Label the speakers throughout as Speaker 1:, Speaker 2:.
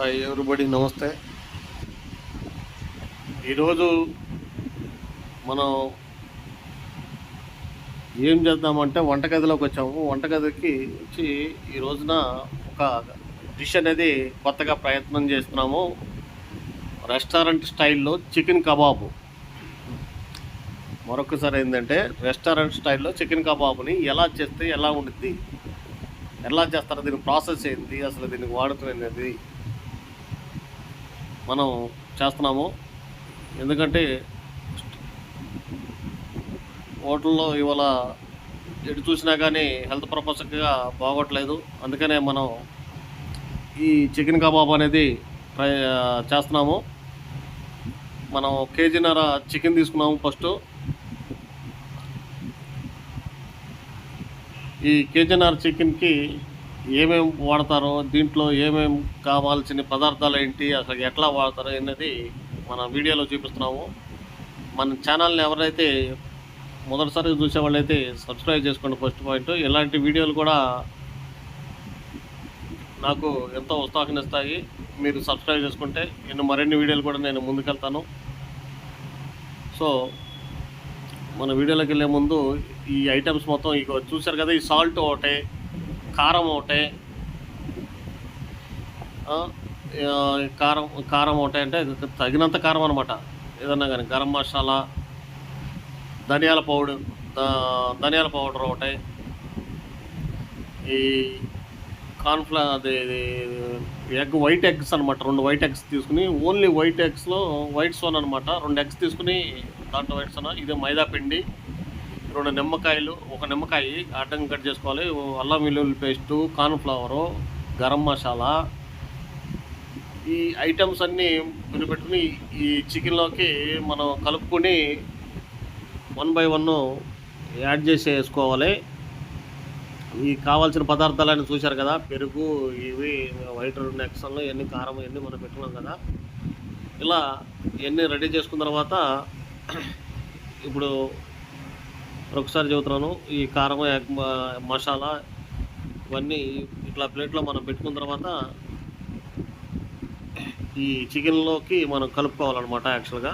Speaker 1: Hi everybody నమస్తే. ఈరోజు మనం ఏం చేద్దామంటే వంటగదిలోకి వచ్చాము. వంటగదికి వచ్చి ఈ రోజున ఒక డిష్ అనేది కొత్తగా ప్రయత్నం చేస్తున్నాము. రెస్టారెంట్ స్టైల్లో చికెన్ కబాబు. మరొకసారి ఏంటంటే రెస్టారెంట్ స్టైల్లో చికెన్ కబాబుని ఎలా చేస్తే ఎలా ఉండిద్ది? ఎలా చేస్తారో? దీని ప్రాసెస్ ఏంటి? అసలు దీనికి వాడుతున్నది మనం చేస్తున్నాము. ఎందుకంటే హోటల్లో ఇవాళ ఎటు చూసినా కానీ హెల్త్ పర్పస్గా బాగోట్లేదు. అందుకనే మనం ఈ చికెన్ కబాబ్ అనేది ట్రై చేస్తున్నాము. మనం కేజీన్నర చికెన్ తీసుకున్నాము ఫస్ట్. ఈ కేజీన్నర చికెన్కి ఏమేమి వాడతారో దీంట్లో ఏమేమి కావాల్సిన పదార్థాలు ఏంటి అసలు ఎట్లా వాడతారో అనేది మన వీడియోలో చూపిస్తున్నాము. మన ఛానల్ని ఎవరైతే మొదటిసారి చూసే వాళ్ళైతే సబ్స్క్రైబ్ చేసుకోండి ఫస్ట్ పాయింట్. ఇలాంటి వీడియోలు కూడా నాకు ఎంతో ఉత్సాహనిస్తాయి. మీరు సబ్స్క్రైబ్ చేసుకుంటే నేను మరిన్ని వీడియోలు కూడా నేను ముందుకెళ్తాను. సో మన వీడియోలోకి వెళ్ళే ముందు ఈ ఐటమ్స్ మొత్తం ఇక చూశారు కదా ఈ సాల్ట్ ఒకటే కారం ఒకటే. కారం కారం ఒకటే అంటే తగినంత కారం అనమాట ఏదన్నా కానీ గరం మసాలా ధనియాల పౌడర్ ధనియాల పౌడర్ ఒకటే. ఈ కార్న్ఫ్లా అది ఇది ఎగ్ వైట్ ఎగ్స్ అనమాట రెండు వైట్ ఎగ్స్ తీసుకుని ఓన్లీ వైట్ ఎగ్స్లో వైట్ సోన్ అనమాట రెండు ఎగ్స్ తీసుకుని దాంట్లో వైట్ సోన్ ఇది మైదా పిండి. రెండు నిమ్మకాయలు ఒక నిమ్మకాయ అడ్డం కట్ చేసుకోవాలి. అల్లం వెల్లుల్లి పేస్టు కార్న్ఫ్లవరు గరం మసాలా. ఈ ఐటమ్స్ అన్నీ పెట్టుకుని ఈ చికెన్లోకి మనం కలుపుకొని వన్ బై వన్ యాడ్ చేసి వేసుకోవాలి ఈ కావాల్సిన పదార్థాలన్నీ చూశారు కదా పెరుగు ఇవి వైట్ నెక్సన్లు ఇవన్నీ కారం ఇవన్నీ మనం పెట్టుకున్నాం కదా. ఇలా ఇవన్నీ రెడీ చేసుకున్న తర్వాత ఇప్పుడు ఒకసారి చెబుతున్నాను ఈ కారం ఎగ్ మసాలా ఇవన్నీ ఇట్లా ప్లేట్లో మనం పెట్టుకున్న తర్వాత ఈ చికెన్లోకి మనం కలుపుకోవాలన్నమాట యాక్చువల్గా.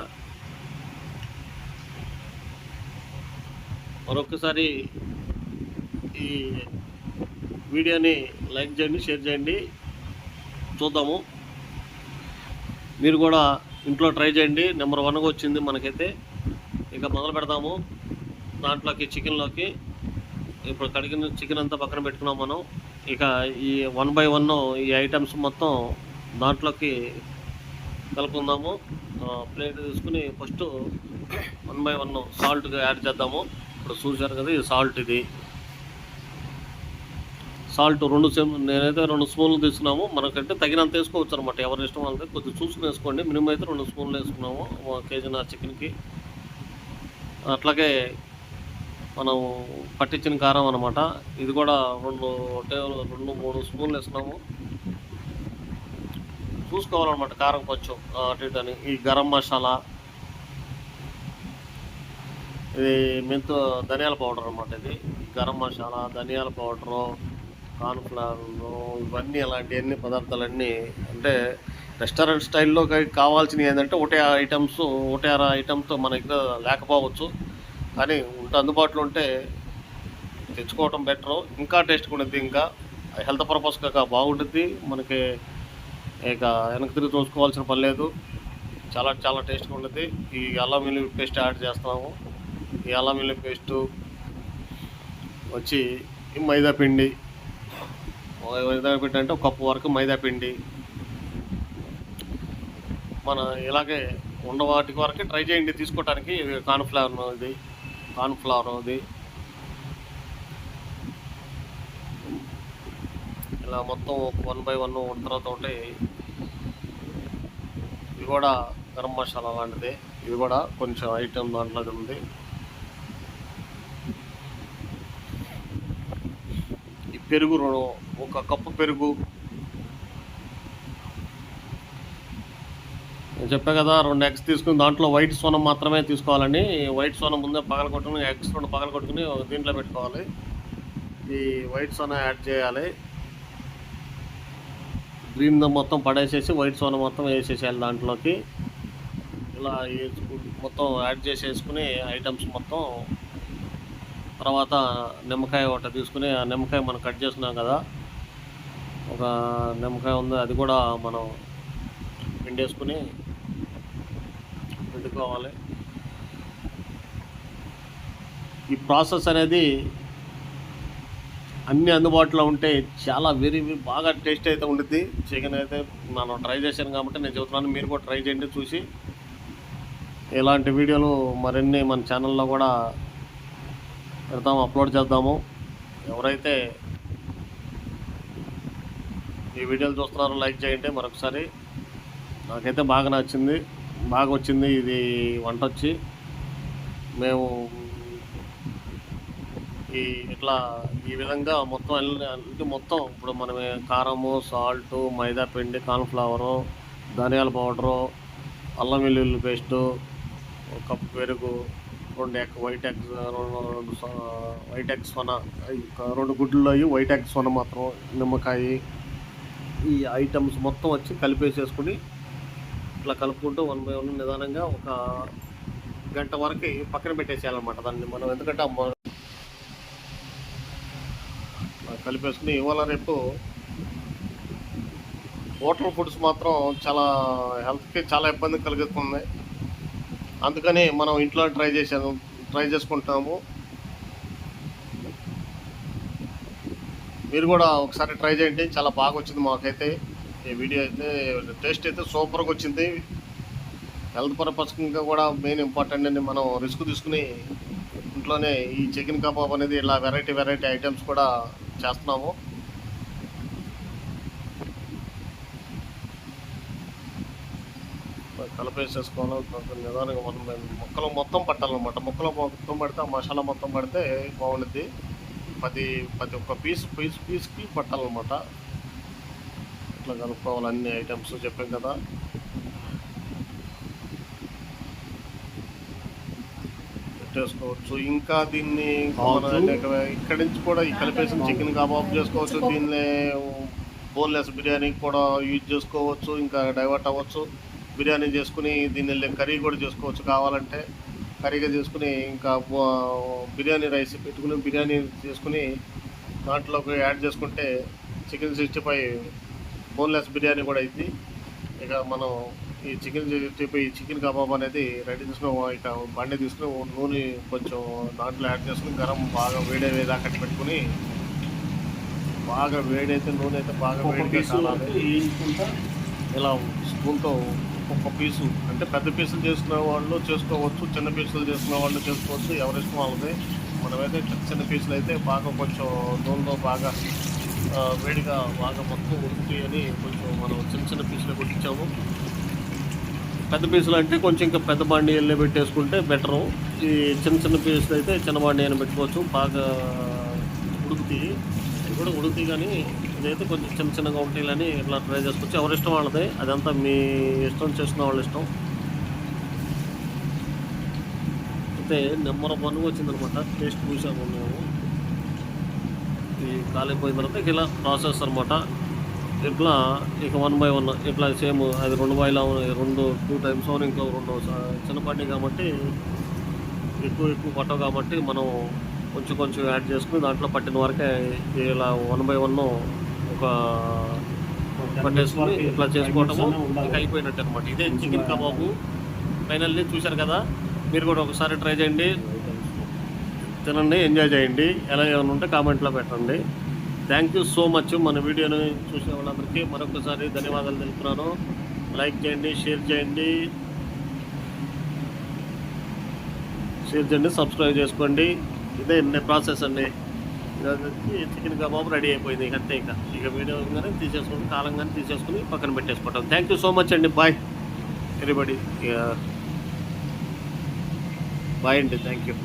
Speaker 1: మరొకసారి ఈ వీడియోని లైక్ చేయండి షేర్ చేయండి. చూద్దాము. మీరు కూడా ఇంట్లో ట్రై చేయండి. నెంబర్ వన్గా వచ్చింది మనకైతే. ఇక మొదలు పెడదాము దాంట్లోకి చికెన్లోకి ఇప్పుడు కడిగిన చికెన్ అంతా పక్కన పెట్టుకున్నాం మనం. ఇక ఈ వన్ బై వన్ ఈ ఐటమ్స్ మొత్తం దాంట్లోకి కలుపుకుందాము. ప్లేట్ తీసుకుని first one by one salt add చేద్దాము. ఇప్పుడు చూశారు కదా ఇది సాల్ట్ ఇది. సాల్ట్ రెండు నేనైతే రెండు స్పూన్లు తీసుకున్నాము. మనకంటే తగినంత వేసుకోవచ్చు అనమాట ఎవరి ఇష్టం వాళ్ళకి కొద్దిగా చూసుకుని వేసుకోండి. మినిమం అయితే రెండు స్పూన్లు వేసుకున్నాము ఒక నా చికెన్కి. అట్లాగే మనం పట్టించిన కారం అనమాట ఇది కూడా రెండు టేబుల్ రెండు మూడు స్పూన్లు వేసినాము చూసుకోవాలన్నమాట కారం కొంచెం అటు ఇటు అని. ఈ గరం మసాలా ఇది మెంతు ధనియాల పౌడర్ అనమాట ఇది. గరం మసాలా ధనియాల పౌడరు కార్న్ఫ్లవర్ ఇవన్నీ అలాంటివన్నీ పదార్థాలన్నీ అంటే రెస్టారెంట్ స్టైల్లో కావాల్సినవి ఏంటంటే ఒకటే ఐటమ్స్ ఒకటే ఐటమ్తో మన ఇక్కడ లేకపోవచ్చు. కానీ ఉంటే అందుబాటులో ఉంటే తెచ్చుకోవటం బెటరు. ఇంకా టేస్ట్గా ఉంటుంది ఇంకా. హెల్త్ పర్పస్ కాక బాగుంటుంది మనకి ఇక వెనక్కి తిరిగి చూసుకోవాల్సిన పని లేదు. చాలా చాలా టేస్ట్గా ఉంటుంది ఈ అల్లం వెల్లుల్లి పేస్ట్ యాడ్ చేస్తున్నాము. ఈ అల్లం వెల్లుల్లి పేస్టు వచ్చి మైదా పిండి. మైదా పిండి అంటే ఒక కప్పు వరకు మైదా పిండి. మన ఇలాగే ఉన్న వాటికి వరకు ట్రై చేయండి. తీసుకోవడానికి ఇది కార్న్ఫ్లవర్ ఇది. కార్న్ఫ్లవర్ అది. ఇలా మొత్తం వన్ బై వన్ ఉన్న తర్వాత ఇది కూడా గరం మసాలా లాంటిది. ఇది కూడా కొంచెం ఐటెం దాంట్లో ఉంది. ఈ పెరుగు ఒక కప్పు పెరుగు నేను చెప్పా కదా రెండు ఎగ్స్ తీసుకుని దాంట్లో వైట్ సోనం మాత్రమే తీసుకోవాలని వైట్ సోనం ముందే పగల కొట్టుకుని ఎగ్స్ రెండు పగల కొట్టుకుని ఒక దీంట్లో పెట్టుకోవాలి. ఈ వైట్ సోనా యాడ్ చేయాలి. గ్రీన్ మొత్తం పడేసేసి వైట్ సోనా మొత్తం వేసేసేయాలి దాంట్లోకి. ఇలా మొత్తం యాడ్ చేసేసుకుని ఐటమ్స్ మొత్తం తర్వాత నిమ్మకాయ ఒకటి తీసుకుని ఆ నిమ్మకాయ మనం కట్ చేస్తున్నాం కదా ఒక నిమ్మకాయ ఉంది అది కూడా మనం పిండేసుకుని పిండుకోవాలి ఈ ప్రాసెస్ అనేది అన్నీ అందుబాటులో ఉంటే చాలా వెరీ వెరీ బాగా టేస్ట్ అయితే ఉంటుంది చికెన్ అయితే మనం ట్రై చేశాను కాబట్టి నేను చెబుతున్నాను మీరు కూడా ట్రై చేయండి చూసి. ఇలాంటి వీడియోలు మరిన్ని మన ఛానల్లో కూడా పెడతాము అప్లోడ్ చేద్దాము. ఎవరైతే ఈ వీడియోలు చూస్తున్నారో లైక్ చేయండి మరొకసారి. నాకైతే బాగా నచ్చింది. బాగా వచ్చింది ఇది వంట వచ్చి మేము ఈ ఇట్లా ఈ విధంగా మొత్తం అంటే మొత్తం ఇప్పుడు మనం కారము సాల్ట్ మైదా పిండి కార్న్ఫ్లవరు ధనియాల పౌడరు అల్లం వెల్లుల్లి పేస్టు ఒక కప్పు పెరుగు రెండు ఎగ్ వైట్ ఎగ్స్ రెండు రెండు వైట్ ఎగ్స్ వన రెండు గుడ్లు అవి వైట్ ఎగ్స్ వన మాత్రం నిమ్మకాయ ఈ ఐటమ్స్ మొత్తం వచ్చి కలిపేసేసుకుని ఇట్లా కలుపుకుంటూ వన్ బై వన్ నిదానంగా ఒక గంట వరకు పక్కన పెట్టేసేయాలన్నమాట దాన్ని మనం. ఎందుకంటే కలిపేసుకుని ఇవాళ రేపు హోటల్ ఫుడ్స్ మాత్రం చాలా హెల్త్కి చాలా ఇబ్బంది కలుగుతుంది అందుకని మనం ఇంట్లో ట్రై చేసాము ట్రై చేసుకుంటాము. మీరు కూడా ఒకసారి ట్రై చేయండి. చాలా బాగా వచ్చింది మాకైతే. ఈ వీడియో అయితే టేస్ట్ అయితే సూపర్గా వచ్చింది. హెల్త్ పర్పస్గా కూడా మెయిన్ ఇంపార్టెంట్ అండి మనం రిస్క్ తీసుకుని ఇంట్లోనే ఈ చికెన్ కబాబ్ అనేది ఇలా వెరైటీ వెరైటీ ఐటమ్స్ కూడా చేస్తున్నాము. కలిపేసేసుకోవాలి. కొంచెం నిదానంగా మనం మొక్కలు మొత్తం పట్టాలన్నమాట. మొక్కలు మొత్తం పడితే మసాలా మొత్తం పడితే బాగుంటుంది పది పది ఒక్క పీస్ పీస్ పీస్కి పట్టాలన్నమాట. ఇట్లా కలుపుకోవాలి అన్ని ఐటమ్స్ చెప్పాం కదా. పెట్టేసుకోవచ్చు. ఇంకా దీన్ని ఇక్కడి నుంచి కూడా ఈ కలిపేసిన చికెన్ కబాబ్ చేసుకోవచ్చు. దీన్ని బోన్లెస్ బిర్యానీ కూడా యూజ్ చేసుకోవచ్చు. ఇంకా డైవర్ట్ అవ్వచ్చు. బిర్యానీ చేసుకుని దీన్ని కర్రీ కూడా చేసుకోవచ్చు. కావాలంటే కర్రీగా చేసుకుని ఇంకా బిర్యానీ రైస్ పెట్టుకుని బిర్యానీ చేసుకుని దాంట్లోకి యాడ్ చేసుకుంటే chicken sixty five boneless biryani కూడా అయింది. ఇక మనం ఈ chicken sixty five chicken kebab అనేది రెడీ చేసుకుని ఇక బండి తీసుకుని నూనె కొంచెం దాంట్లో యాడ్ చేసుకుని గరం బాగా వేడేదాకా కట్టి పెట్టుకుని బాగా వేడైతే నూనె అయితే బాగా కాలాలి. ఇలా స్పూన్తో ఒక్కొక్క పీసు. అంటే పెద్ద పీసులు చేసుకునే వాళ్ళు చేసుకోవచ్చు చిన్న పీసులు చేసుకునే వాళ్ళు చేసుకోవచ్చు. ఎవరి ఇష్టం వాళ్ళది. మనమైతే చిన్న చిన్న పీసులు అయితే బాగా కొంచెం నూనెలో బాగా వేడిగా బాగా మొత్తం ఉడుకుతాయి అని కొంచెం మనం చిన్న చిన్న పీసులు కొట్టించాము. పెద్ద పీసులు అంటే కొంచెం ఇంకా పెద్ద బండి పెట్టేసుకుంటే బెటరు ఈ చిన్న చిన్న పీసులు అయితే చిన్న బండి అని పెట్టుకోవచ్చు. బాగా ఉడుకుతాయి. అది కూడా ఉడుకుతాయి కానీ ఇదైతే కొంచెం చిన్న చిన్నగా ఉంటాయని ఇట్లా ట్రై చేసుకోవచ్చు. ఎవరి ఇష్టం వాళ్ళది. అదంతా మీ ఇష్టం చేసిన వాళ్ళ ఇష్టం. అయితే నెంబర్ వన్ వచ్చిందనమాట టేస్ట్ చూసాము మేము. ఈ కాలిపోయిన తర్వాత ఇలా ప్రాసెస్ అనమాట ఇట్లా ఇక వన్ బై వన్ ఇట్లా సేమ్ అది రెండు బైలా రెండు టూ టైమ్స్ అవును ఇంకో రెండు చిన్నపాటి చిన్న కాబట్టి ఎక్కువ ఎక్కువ పట్టవు కాబట్టి మనం కొంచెం కొంచెం యాడ్ చేసుకుని దాంట్లో పట్టిన వరకే ఇలా వన్ బై వన్ ఒక పట్టేసుకుని ఇట్లా చేసుకోవటము అయిపోయినట్టు అనమాట ఇదే చికెన్ కబాబు. ఫైనల్లీ చూశారు కదా? మీరు కూడా ఒకసారి ట్రై చేయండి. తినండి ఎంజాయ్ చేయండి. ఎలా ఏమైనా ఉంటే కామెంట్లో పెట్టండి. థ్యాంక్ యూ సో మచ్ మన వీడియోని చూసిన వాళ్ళందరికీ మరొకసారి ధన్యవాదాలు తెలుపుతున్నాను. లైక్ చేయండి షేర్ చేయండి. షేర్ చేయండి సబ్స్క్రైబ్ చేసుకోండి. ఇదే ప్రాసెస్ అండి. చికెన్ కబాబు రెడీ అయిపోయింది. అంతే ఇంకా. ఇక వీడియో కానీ తీసేసుకుని కాలం కానీ తీసేసుకుని పక్కన పెట్టేసుకుంటాం. థ్యాంక్ యూ సో మచ్ అండి. బాయ్ ఎవ్రీబడి బాయ్ అండి. Thank you